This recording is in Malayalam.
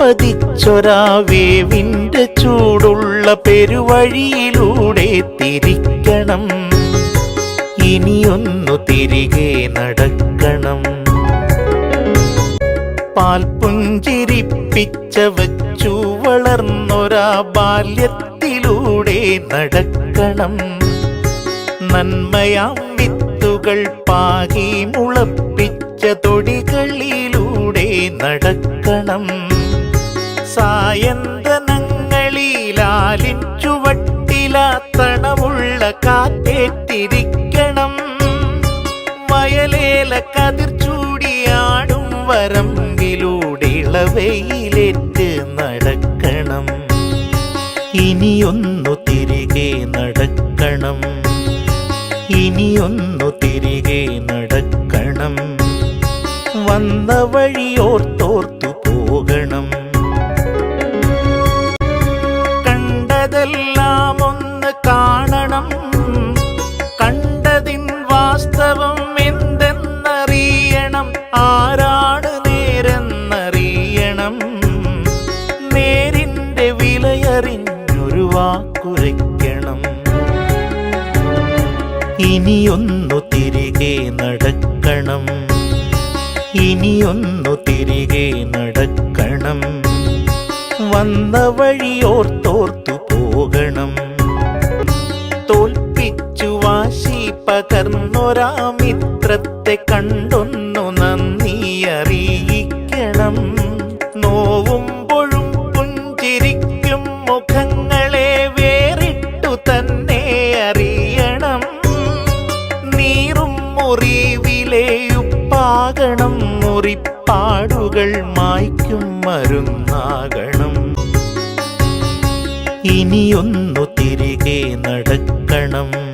പതിച്ചൊരാ വേവിന്റെ ചൂടുള്ള പെരുവഴിയിലൂടെ തിരിക്കണം. ഇനിയൊന്നു തിരികെ നടക്കണം. പാൽപുഞ്ചിരിപ്പിച്ച വച്ചു വളർന്നൊരാ ബാല്യത്തിലൂടെ നടക്കണം. നന്മയാം വിത്തുകൾ പാകി മുളപ്പിച്ച തൊടികളിലൂടെ നടക്കണം. സായന്തനങ്ങളിലാലിൻ ചുവട്ടിലാത്തണമുള്ള കാറ്റേറ്റിരിക്കണം. വയലേല കതിർ ചൂടിയാടും വരമ്പിലൂടെ ഇളവയിലേറ്റ് നടക്കണം. ഇനിയൊന്നു തിരികെ നടക്കണം. ഇനിയൊന്നു തിരികെ നടക്കണം. വന്ന വഴിയോർത്തോർത്തു കാണണം. കണ്ടതിൻ വാസ്തവം എന്തെന്നറിയണം. ആരാണ് നേരെന്നറിയണം. നേരിന്റെ വിലയറിഞ്ഞൊരു വാക്കുരയ്ക്കണം. ഇനിയൊന്നു തിരികെ നടക്കണം. ഇനിയൊന്നു തിരികെ നടക്കണം. വന്ന വഴിയോർത്തോർത്തു പോകണം. വാശി പകർന്നൊരാ മിത്രത്തെ കണ്ടൊന്നു നന്ദി അറിയിക്കണം. നോവുമ്പോഴും പുഞ്ചിരിക്കും മുഖങ്ങളെ വേറിട്ടു തന്നെ അറിയണം. നീറും മുറിവിലെ ഉപ്പാകണം മുറിപ്പാടുകൾ മായ്ക്കും മരുന്നാകണം. ഇനിയൊന്നു തിരികെ നടക്കണം.